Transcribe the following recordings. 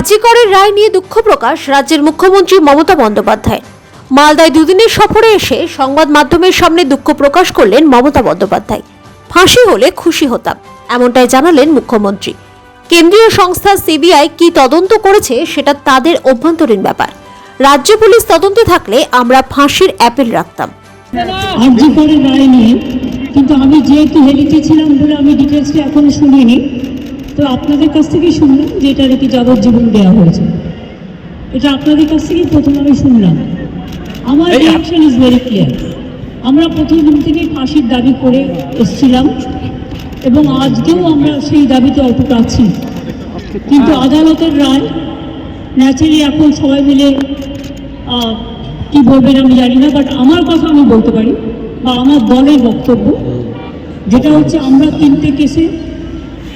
আরজিকরের রায় নিয়ে দুঃখ প্রকাশ রাজ্যের মুখ্যমন্ত্রী মমতা বন্দ্যোপাধ্যায়। মালদায় দুদিনের সফরে এসে সংবাদ মাধ্যমের সামনে দুঃখ প্রকাশ করলেন মমতা বন্দ্যোপাধ্যায়। ফাঁসি হলে খুশি হতাম, এমনটাই জানালেন মুখ্যমন্ত্রী। কেন্দ্রীয় সংস্থা সিবিআই কি তদন্ত করেছে সেটা তাদের অভ্যন্তরীণ ব্যাপার। রাজ্য পুলিশ তদন্তে থাকলে আমরা ফাঁসির অ্যাপেল রাখতাম। কিন্তু আমি যেহেতু হেলিতে ছিলাম বলে আমি ডিটেলসটা এখনও শুনিনি তো আপনাদের কাছ থেকেই শুনলাম যে এটা নাকি যাবজ্জীবন দেওয়া হয়েছে। এটা আপনাদের কাছ থেকেই প্রথম আমি শুনলাম। আমার রিয়াকশন ইজ ভেরি ক্লিয়ার আমরা প্রথম দিন থেকেই ফাঁসির দাবি করে এসেছিলাম এবং আজকেও আমরা সেই দাবিতে অটুট আছি। কিন্তু আদালতের রায় ন্যাচারালি এখন সবাই মিলে কি বলবেন আমি জানি না বাট আমার কথা আমি বলতে পারি বা আমার দলের বক্তব্য যেটা হচ্ছে আমরা তিনটে কেসে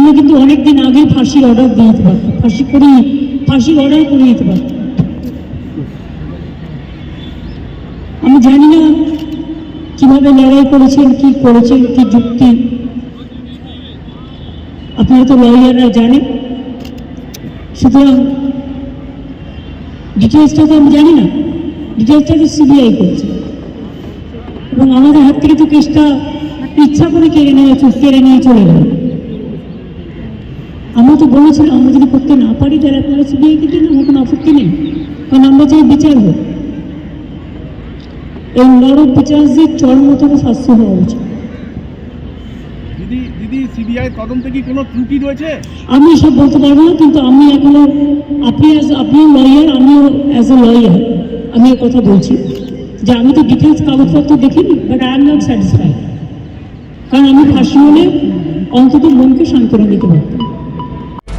আমরা কিন্তু অনেকদিন আগে ফাঁসির অর্ডার দিয়ে দিতে পারতাম ফাঁসি করে ফাঁসির অর্ডার করে দিতে পারতাম আমি জানি না কীভাবে লড়াই করেছেন, কি করেছেন, কি যুক্তি। আপনারা তো লয়াররা জানেন। সুতরাং ডিটেলসটা তো আমি জানি না। ডিটেলসটা তো সিবিআই করছে। এবং আমাদের হাত থেকে তো কেসটা ইচ্ছা করে কেড়ে নিয়ে কেড়ে নিয়ে চলে গেল। আমরা তো বলেছিলাম আমরা যদি করতে না পারি তাহলে আপনারা সিবিআইকে দিন আমার কোনো আপত্তি নেই। কারণ আমরা চাই বিচার হোক এই নরক বিচারদের চরমতম শাস্তি হওয়া উচিত। দিদি দিদি সিবিআই তদন্তে কি কোনো ত্রুটি রয়েছে? আমি সব বলতে পারব না কিন্তু আমি এখনও আপনি আপনিও লয়ার আমিও অ্যাজ এ লয়ার আমি কথা বলছি। যে আমি তো ডিটেলস কাগজপত্র দেখিনি but I am not satisfied কারণ আমি ফাঁসি হলে অন্তত মনকে সান্ত্বনা দিতে পারতাম।